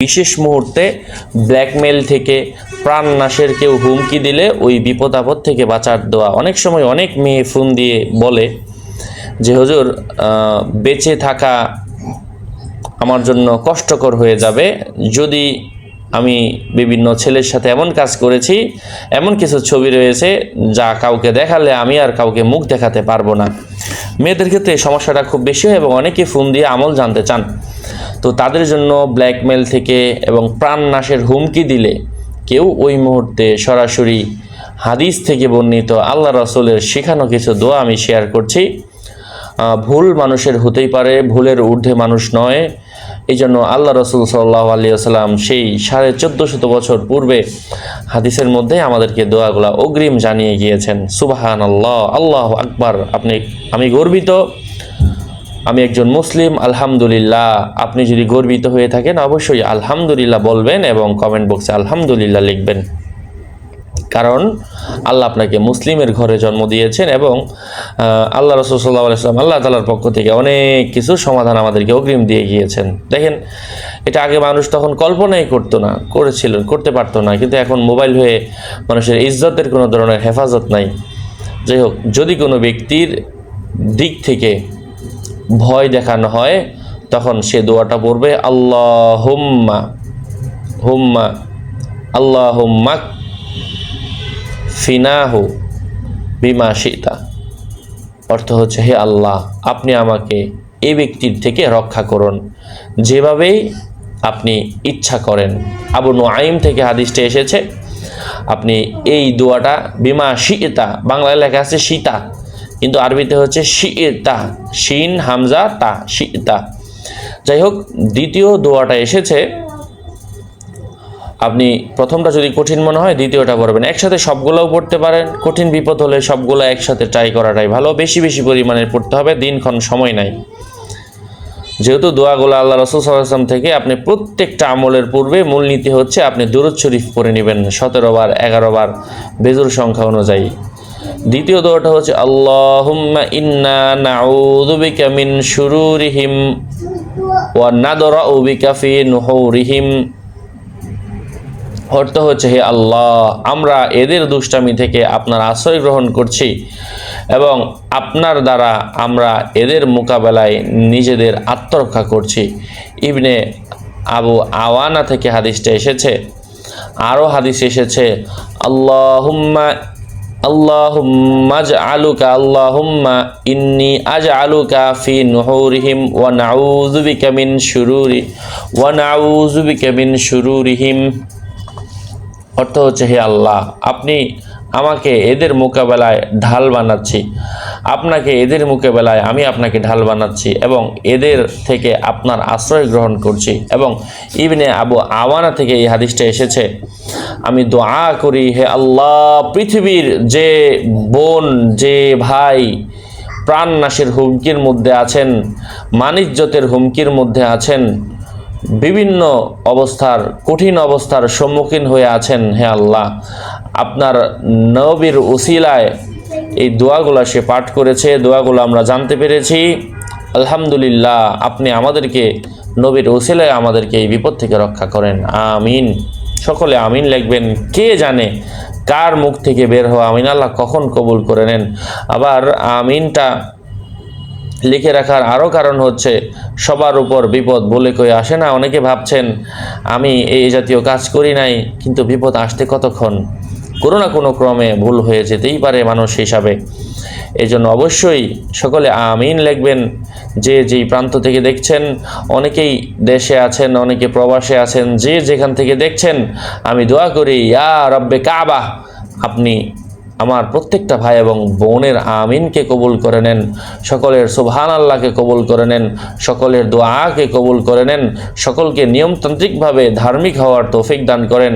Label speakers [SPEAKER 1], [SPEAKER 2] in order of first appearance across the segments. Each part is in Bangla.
[SPEAKER 1] বিশেষ মুহূর্তে ব্ল্যাকমেল থেকে প্রাণ নাশের কেউ হুমকি দিলে ওই বিপদ আপদ থেকে বাঁচার দেওয়া অনেক সময় অনেক মেয়ে ফোন দিয়ে বলে যে, হজুর বেঁচে থাকা আমার জন্য কষ্টকর হয়ে যাবে। যদি আমি বিভিন্ন ছেলের সাথে এমন কাজ করেছি, এমন কিছু ছবি রয়েছে যা কাউকে দেখালে আমি আর কাউকে মুখ দেখাতে পারব না। মেয়েদের ক্ষেত্রে এই সমস্যাটা খুব বেশি হয় এবং অনেকে ফোন দিয়ে আমল জানতে চান। তো তাদের জন্য ব্ল্যাকমেল থেকে এবং প্রাণনাশের হুমকি দিলে কেউ ওই মুহূর্তে সরাসরি হাদিস থেকে বর্ণিত আল্লাহ রসুলের শেখানো কিছু দোয়া আমি শেয়ার করছি। ভুল মানুষের হতেই পারে, ভুলের ঊর্ধ্বে মানুষ নয়। এই জন্য আল্লাহ রসুল সাল্লাহ আলী আসসালাম সেই সাড়ে চোদ্দ শত বছর পূর্বে হাদিসের মধ্যে আমাদেরকে দোয়াগুলা অগ্রিম জানিয়ে গিয়েছেন। সুবাহান আল্লাহ আল্লাহ আকবার। আপনি, আমি গর্বিত। আমি একজন মুসলিম, আলহামদুলিল্লাহ। আপনি যদি গর্বিত হয়ে থাকেন, অবশ্যই আলহামদুলিল্লাহ বলবেন এবং কমেন্ট বক্সে আলহামদুলিল্লাহ লিখবেন। কারণ আল্লাহ আপনাকে মুসলিমের ঘরে জন্ম দিয়েছেন এবং আল্লাহ রসুল সাল্লাহ আলাইসলাম আল্লাহ তালার পক্ষ থেকে অনেক কিছু সমাধান আমাদেরকে অগ্রিম দিয়ে গিয়েছেন। দেখেন, এটা আগে মানুষ তখন কল্পনাই করতো না, করেছিল, করতে পারতো না, কিন্তু এখন মোবাইল হয়ে মানুষের ইজ্জতের কোনো ধরনের হেফাজত নাই। যাই হোক, যদি কোনো ব্যক্তির দিক থেকে ভয় দেখানো হয়, তখন সে দোয়াটা পড়বে আল্লাহ হুম্মা হুম্মা আল্লাহ হুম্মা ফিনাহু বিমা সীতা অর্থ হচ্ছে, হে আল্লাহ, আপনি আমাকে এই ব্যক্তির থেকে রক্ষা করুন। যেভাবেই আপনি ইচ্ছা করেন। আবু নোয়াইম থেকে হাদিসটা এসেছে, আপনি এই দোয়াটা বিমা শীতা, বাংলায় লেখা আছে সীতা কিন্তু আরবিতে হচ্ছে শীতা, শিন, হামজা, তা, শীতা। যাই হোক, দ্বিতীয় দোয়াটা এসেছে আপনি প্রথমটা যদি কঠিন মনে হয়, দ্বিতীয়টা পড়বেন। একসাথে সবগুলোও পড়তে পারেন। কঠিন বিপদ হলে সবগুলো একসাথে ট্রাই করাটাই ভালো। বেশি বেশি পরিমাণে পড়তে হবে, দিনক্ষণ সময় নাই। যেহেতু দোয়াগুলো আল্লাহ রসুল সাল্লাম থেকে আপনি প্রত্যেকটা আমলের পূর্বে মূলনীতি হচ্ছে, আপনি দুরুদ শরীফ পড়ে নেবেন সতেরো বার, এগারো বার বেজুর সংখ্যা অনুযায়ী। দ্বিতীয় দোয়াটা হচ্ছে, আল্লাহুম্মা ইন্না নাউযু বিকা মিন শুরুরিহিম ওয়া নাদরাউ বিকা ফি নুহুরিহিম। অর্থ হচ্ছে, হে আল্লাহ, আমরা এদের দুষ্টামি থেকে আপনার আশ্রয় গ্রহণ করছি এবং আপনার দ্বারা আমরা এদের মোকাবেলায় নিজেদের আত্মরক্ষা করছি। ইবনে আবু আওয়ানা থেকে হাদিসটা এসেছে, আরও হাদিস এসেছে, আল্লাহুম্মা আল্লাহুম্মা আলুকা আল্লাহুম্মা ইন্নি আজ আলুকা ফি নুহুরিহিম ওয়া নাউযু বিকা মিন শুরুরি, ওয়া নাউযু বিকা মিন শুরুরিহিম। অর্থ হচ্ছে, হে আল্লাহ, আপনি আমাকে এদের মোকাবেলায় ঢাল বানাচ্ছি। আপনাকে এদের মোকাবেলায় আমি আপনাকে ঢাল বানাচ্ছি এবং এদের থেকে আপনার আশ্রয় গ্রহণ করছি এবং ইবনে আবু আওয়ানা থেকে এই হাদিসটা এসেছে, আমি দোয়া করি, হে আল্লাহ, পৃথিবীর যে বোন, যে ভাই প্রাণ প্রাণনাশের হুমকির মধ্যে আছেন, মানিজ্যতের হুমকির মধ্যে আছেন বিভিন্ন অবস্থার, কঠিন অবস্থার সম্মুখীন হয়ে আছেন হে আল্লাহ। আপনার নবীর উসিলায় এই দোয়াগুলো সে পাঠ করেছে, দোয়াগুলো আমরা জানতে পেরেছি। আলহামদুলিল্লাহ, আপনি আমাদেরকে, নবীর উসিলায় আমাদেরকে এই বিপদ থেকে রক্ষা করেন। আমিন। সকলে আমিন লিখবেন। কে জানে কার মুখ থেকে বের হওয়া আমিন? আল্লাহ কখন কবুল করে নেন? আবার আমিনটা লিখে রাখার আরও কারণ হচ্ছে সবার উপর বিপদ বলে কই আসে না। অনেকে ভাবছেন, আমি এই জাতীয় কাজ করি নাই, কিন্তু বিপদ আসতে কতক্ষণ? কোনো না কোনো ক্রমে ভুল হয়ে যেতেই পারে মানুষ হিসাবে। এই জন্য অবশ্যই সকলে আমিন লিখবেন। যে যেই প্রান্ত থেকে দেখছেন, অনেকেই দেশে আছেন, অনেকে প্রবাসে আছেন, যে যেখান থেকে দেখছেন, আমি দোয়া করি, ইয়া রব্বে কাবা, আপনি আমার প্রত্যেকটা ভাই এবং বোনের আমিনকে কবুল করে নেন, সকলের সুবহান আল্লাহকে কবুল করে নেন, সকলের দোয়াকে কবুল করে নেন, সকলকে নিয়মতান্ত্রিকভাবে ধার্মিক হওয়ার তৌফিক দান করেন,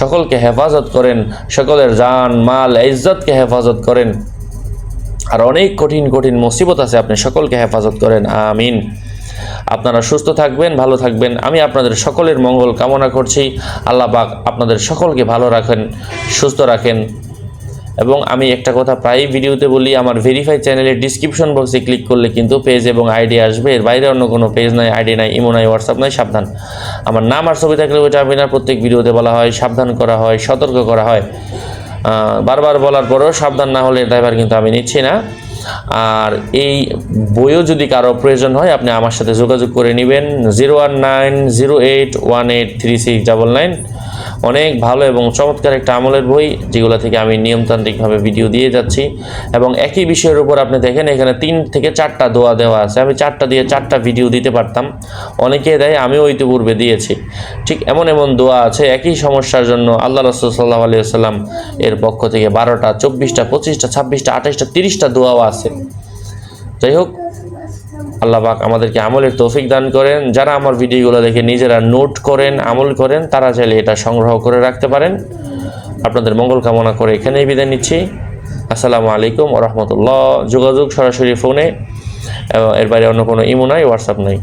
[SPEAKER 1] সকলকে হেফাজত করেন, সকলের জান, মাল, ইজ্জতকে হেফাজত করেন। আর অনেক কঠিন কঠিন মুসিবত আছে, আপনি সকলকে হেফাজত করেন, আমিন। আপনারা সুস্থ থাকবেন, ভালো থাকবেন। আমি আপনাদের সকলের মঙ্গল কামনা করছি। আল্লাহ আপনাদের সকলকে ভালো রাখেন, সুস্থ রাখেন। এবং আমি একটা কথা প্রায়ই ভিডিওতে বলি, আমার ভেরিফাই চ্যানেলের ডিসক্রিপশন বক্সে ক্লিক করলে কিন্তু পেজ এবং আইডি আসবে। এর বাইরে অন্য কোনো পেজ নাই আইডি নাই ইমো নাই হোয়াটসঅ্যাপ নাই, সাবধান। আমার নাম আর ছবি থাকলে ওইটা আমি না প্রত্যেক ভিডিওতে বলা হয়, সাবধান করা হয়, সতর্ক করা হয়। বারবার বলার পরেও সাবধান না হলে ড্রাইভার কিন্তু আমি নিচ্ছি না। আর এই বইও যদি কারও প্রয়োজন হয়, আপনি আমার সাথে যোগাযোগ করে নেবেন। Zero one nine zero eight one eight three six double nine অনেক ভালো এবং চমৎকার একটা আমলের বই, যেগুলো থেকে আমি নিয়মতান্ত্রিকভাবে ভিডিও দিয়ে যাচ্ছি। এবং একই বিষয়ের উপর আপনি দেখেন, এখানে তিন থেকে চারটা দোয়া দেওয়া আছে। আমি চারটা দিয়ে চারটা ভিডিও দিতে পারতাম। অনেকে দেয়, আমিও ইতিপূর্বে দিয়েছি। ঠিক এমন এমন দোয়া আছে, একই সমস্যার জন্য আল্লাহ রসুল সাল্লাহ আলিয়াল্লাম এর পক্ষ থেকে বারোটা, চব্বিশটা, পঁচিশটা, ছাব্বিশটা, আঠাশটা, তিরিশটা দোয়াও আছে। যাই হোক পাক আমাদেরকে আমলের তৌফিক দান করেন। যারা আমার ভিডিওগুলো দেখে নিজেরা নোট করেন, আমল করেন, তারা চাইলে এটা সংগ্রহ করে রাখতে পারেন। আপনাদের মঙ্গল কামনা করে এখানেই বিদায় নিচ্ছি। আসসালামু আলাইকুম রহমতুল্লাহ। যোগাযোগ সরাসরি ফোনে। এর বাইরে অন্য কোনো ইমো নাই, হোয়াটসঅ্যাপ নাই।